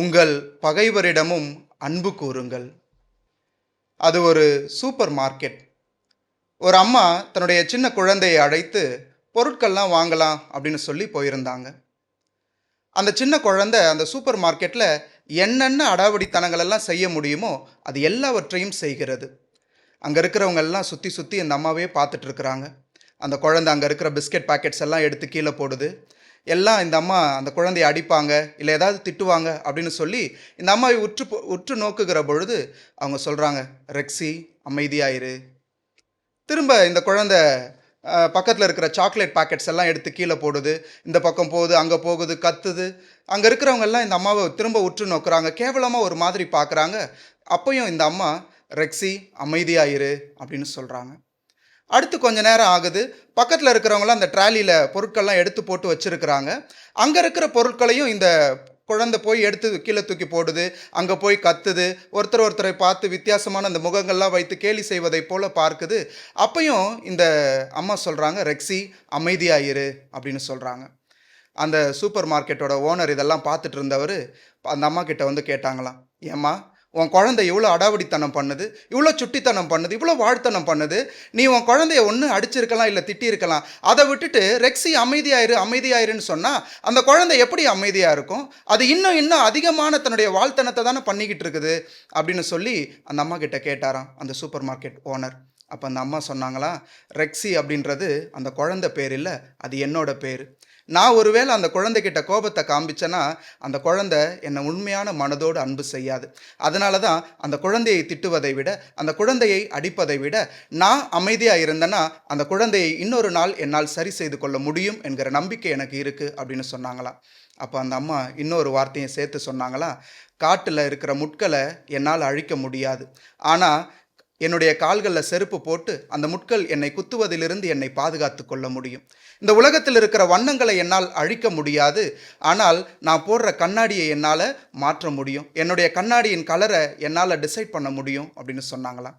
உங்கள் பகைவரிடமும் அன்பு கூறுங்கள். அது ஒரு சூப்பர் மார்க்கெட். ஒரு அம்மா தன்னுடைய சின்ன குழந்தையை அழைத்து பொருட்கள்லாம் வாங்கலாம் அப்படின்னு சொல்லி போயிருந்தாங்க. அந்த சின்ன குழந்தை அந்த சூப்பர் மார்க்கெட்டில் என்னென்ன அடாவடித்தனங்கள் எல்லாம் செய்ய முடியுமோ அது எல்லாவற்றையும் செய்கிறது. அங்கே இருக்கிறவங்க எல்லாம் சுற்றி சுற்றி இந்த அம்மாவே பார்த்துட்ருக்குறாங்க அந்த குழந்தை அங்கே இருக்கிற பிஸ்கெட் பாக்கெட்ஸ் எல்லாம் எடுத்து கீழே போடுது. எல்லாம் இந்த அம்மா அந்த குழந்தைய அடிப்பாங்க இல்லை ஏதாவது திட்டுவாங்க அப்படின்னு சொல்லி இந்த அம்மாவை உற்று உற்று நோக்குகிற பொழுது அவங்க சொல்கிறாங்க ரெக்ஸி அமைதியாயிரு. திரும்ப இந்த குழந்தை பக்கத்தில் இருக்கிற சாக்லேட் பாக்கெட்ஸ் எல்லாம் எடுத்து கீழே போடுது. இந்த பக்கம் போகுது அங்கே போகுது கத்துது. அங்கே இருக்கிறவங்க எல்லாம் இந்த அம்மாவை திரும்ப உற்று நோக்குறாங்க. கேவலமாக ஒரு மாதிரி பார்க்குறாங்க அப்பையும் இந்த அம்மா ரெக்ஸி அமைதியாயிரு அப்படின்னு சொல்கிறாங்க அடுத்து கொஞ்ச நேரம் ஆகுது. பக்கத்தில் இருக்கிறவங்களாம் அந்த ட்ராலியில் பொருட்கள்லாம் எடுத்து போட்டு வச்சுருக்கிறாங்க. அங்கே இருக்கிற பொருட்களையும் இந்த குழந்தை போய் எடுத்து கீழே தூக்கி போடுது. அங்கே போய் கத்துது. ஒருத்தர் ஒருத்தரை பார்த்து வித்தியாசமான அந்த முகங்கள்லாம் வைத்து கேலி செய்வதைப் போல் பார்க்குது. அப்பையும் இந்த அம்மா சொல்கிறாங்க ரெக்ஸி அமைதியாயிரு அப்படின்னு சொல்கிறாங்க அந்த சூப்பர் மார்க்கெட்டோட ஓனர் இதெல்லாம் பார்த்துட்டு இருந்தவர் அந்த அம்மா கிட்ட வந்து கேட்டாங்களாம் ஏம்மா உன் குழந்தை இவ்வளோ அடாவடித்தனம் பண்ணுது இவ்வளோ சுட்டித்தனம் பண்ணுது இவ்வளோ வாழ்த்தனம் பண்ணுது நீ உன் குழந்தைய ஒன்று அடிச்சிருக்கலாம் இல்லை திட்டியிருக்கலாம் அதை விட்டுட்டு ரெக்ஸி அமைதியாயிரு அமைதியாயிருன்னு சொன்னால் அந்த குழந்தை எப்படி அமைதியாக இருக்கும்? அது இன்னும் இன்னும் அதிகமான தன்னுடைய வாழ்த்தனத்தை தானே பண்ணிக்கிட்டு இருக்குது? அப்படின்னு சொல்லி அந்த அம்மா கிட்ட கேட்டாராம் அந்த சூப்பர் மார்க்கெட் ஓனர். அப்போ அந்த அம்மா சொன்னாங்களா ரெக்ஸி அப்படின்றது அந்த குழந்தை பேர் இல்லை அது என்னோட பேர். நான் ஒருவேளை அந்த குழந்தைகிட்ட கோபத்தை காமிச்சேன்னா அந்த குழந்தை என்னை உண்மையான மனதோடு அன்பு செய்யாது. அதனால தான் அந்த குழந்தையை திட்டுவதை விட அந்த குழந்தையை அடிப்பதை விட நான் அமைதியாக இருந்தேன்னா அந்த குழந்தையை இன்னொரு நாள் என்னால் சரி செய்து கொள்ள முடியும் என்கிற நம்பிக்கை எனக்கு இருக்குது அப்படின்னு சொன்னாங்களாம் அப்போ அந்த அம்மா இன்னொரு வார்த்தையை சேர்த்து சொன்னாங்களா காட்டில் இருக்கிற முட்களை என்னால் அழிக்க முடியாது. ஆனால் என்னுடைய கால்களில் செருப்பு போட்டு அந்த முட்கள் என்னை குத்துவதிலிருந்து என்னை பாதுகாத்து கொள்ள முடியும். இந்த உலகத்தில் இருக்கிற வண்ணங்களை என்னால் அழிக்க முடியாது. ஆனால் நான் போடுற கண்ணாடியை என்னால் மாற்ற முடியும். என்னுடைய கண்ணாடியின் கலரை என்னால் டிசைட் பண்ண முடியும் அப்படின்னு சொன்னாங்களாம்.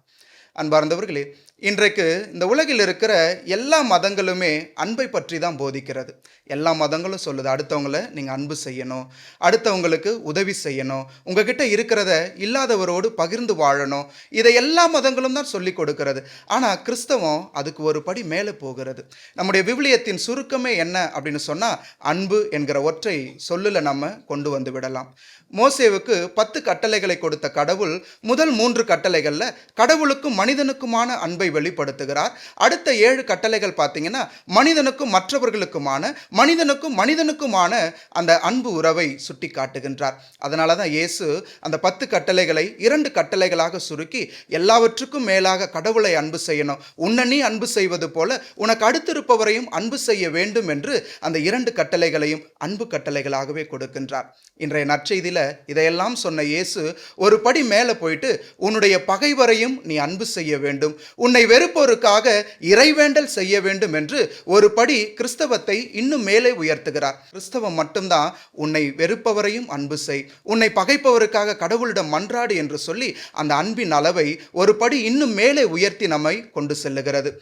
அன்பார்ந்தவர்களே இன்றைக்கு இந்த உலகில் இருக்கிற எல்லா மதங்களுமே அன்பை பற்றி தான் போதிக்கிறது. எல்லா மதங்களும் சொல்லுது அடுத்தவங்கள நீங்கள் அன்பு செய்யணும் அடுத்தவங்களுக்கு உதவி செய்யணும் உங்ககிட்ட இருக்கிறத இல்லாதவரோடு பகிர்ந்து வாழணும் இதை எல்லா மதங்களும் தான் சொல்லி கொடுக்கிறது. ஆனால் கிறிஸ்தவம் அதுக்கு ஒரு படி மேலே போகிறது. நம்முடைய விவிலியத்தின் சுருக்கமே என்ன அப்படின்னு சொன்னால் அன்பு என்கிற ஒற்றை சொல்லில் நம்ம கொண்டு வந்து விடலாம். மோசேவுக்கு பத்து கட்டளைகளை கொடுத்த கடவுள் முதல் மூன்று கட்டளைகளில் கடவுளுக்கும் மனிதனுக்குமான அன்பை வெளிப்படுத்துகிறார். அடுத்த ஏழு கட்டளைகள் பார்த்தீங்கன்னா மனிதனுக்கும் மற்றவர்களுக்குமான மனிதனுக்கும் மனிதனுக்குமான அந்த அன்பு உறவை சுட்டி காட்டுகின்றார் அதனால தான் இயேசு அந்த பத்து கட்டளைகளை இரண்டு கட்டளைகளாக சுருக்கி எல்லாவற்றுக்கும் மேலாக கடவுளை அன்பு செய்யணும். உன்னை நீ அன்பு செய்வது போல உனக்கு அடுத்திருப்பவரையும் அன்பு செய்ய வேண்டும் என்று அந்த இரண்டு கட்டளைகளையும் அன்பு கட்டளைகளாகவே கொடுக்கின்றார். இன்றைய நற்செய்தியில் இதையெல்லாம் சொன்ன இயேசு ஒரு படி மேலே போயிட்டு உன்னுடைய பகைவரையும் நீ அன்பு செய்ய வேண்டும். உன்னை வெறுப்போருக்காக இறைவேண்டல் செய்ய வேண்டும் என்று ஒரு படி கிறிஸ்தவத்தை இன்னும் மேலே உயர்த்துகிறார். கிறிஸ்தவம் மட்டும்தான் உன்னை வெறுப்பவரையும் அன்பு செய். உன்னை பகைப்பவருக்காக கடவுளிடம் மன்றாடு என்று சொல்லி அந்த அன்பின் அளவை ஒரு படி இன்னும் மேலே உயர்த்தி நம்மை கொண்டு செல்லுகிறது.